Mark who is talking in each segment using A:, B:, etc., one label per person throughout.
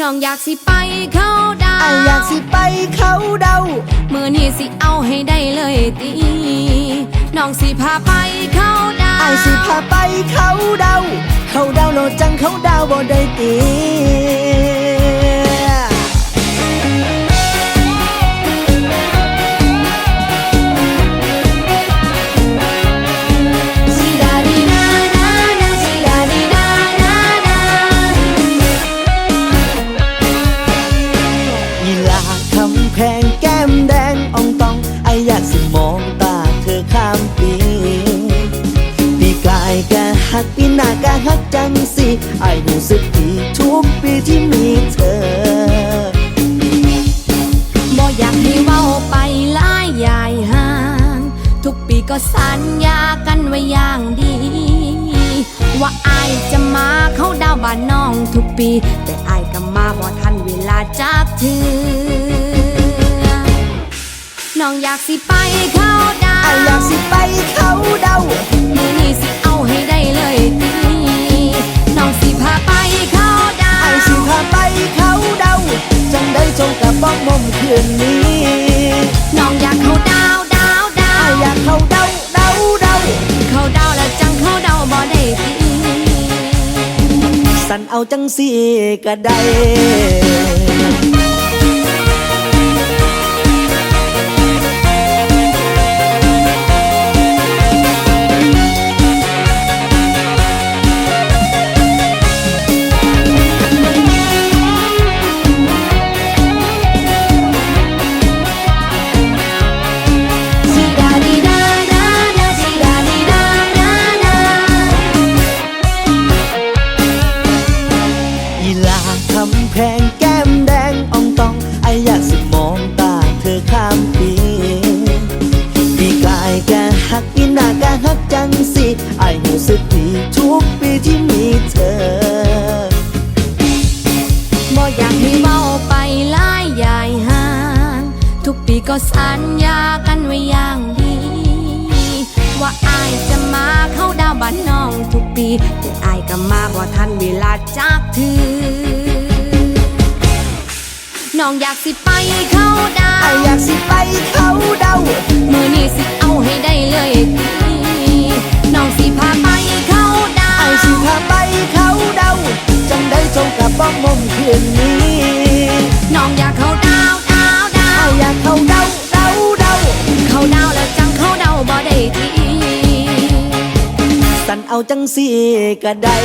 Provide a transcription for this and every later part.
A: น้องอยากสิไปเขาดา
B: ไอายอยากสิไปเขาเดา
A: มือนี้สิเอาให้ได้เลยตีน้องสิพาไปเขาดา
B: ไอายสิพาไปเขาเดาเขาเดาโลดจังเขาเดาบ่ได้ตี
A: สิ
B: ไอายรู้สึกดีทุกปีที่มีเธอ
A: บ่อยากให้เว้าไปหลายยายห่าง ทุกปีก็สัญญากันไว้อย่างดี ว่าอายจะมาเข้าดาวบ้านน้องทุกปี แต่อายก็มาบ่ทันเวลาจากเธอน้องอยากสิไปเข้าดา
B: ไอายอยากสิไปเขาเดา
A: มือนี้สิเอาให้ได้เลยันเอา
B: จังสีก็ได้ พงแก้มแดงอ่องตองไออยากสิมองตาเธอข้ามปีปีกายแกหักปีหน้าแกหักจังสิไอรู้สึกดีทุกปีที่มีเธอ
A: บ่อยากให้เว้าไปหลายยายห่างทุกปีก็สัญญากันไว้อย่างดีว่าอายจะมาเข้าดาวบ้านน้องทุกปี แต่อายก็มาบ่ทันเวลาจากเธอ องอยากสิไปเข้าดา
B: ไอ
A: ว
B: อยากสิไปเขาเดา
A: มือนี้สิเอาให้ได้เลยตีน้องสิพาไปเข้าดา
B: ไอ
A: ว
B: สิพาไปเขาเดาจังได้จงกับบ้องมมคืนนี้
A: น้องอยากเข้าดาวดาวดา
B: ไอ
A: ว
B: อยากเขาเดาเดาเดา
A: เข้าดาวแล้วจังเข้าดาวบ่ได้ที
B: สันเอาจังสีก็ได้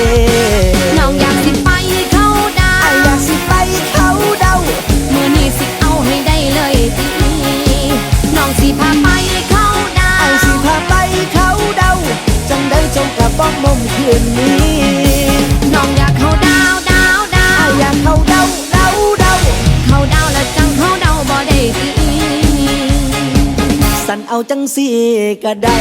A: น้องอยากสิไปเข้าดา
B: ไออยากสิไปเขาเดา
A: มือนี้ สิเอาให้ได้เลยทีน้องสิพาไปเข้าดาว
B: ไอ
A: ว
B: สิพาไปเขาเดาจังได้จงกับบ้องมมคืนนี้
A: น้องอยากเข้าดาวดาวดาว
B: อยากเขาดาเดาเดาว
A: เข้าดาวแล้วจังเข้าดาวบ่ได้ที
B: สั่นเอาจังสีก็ได้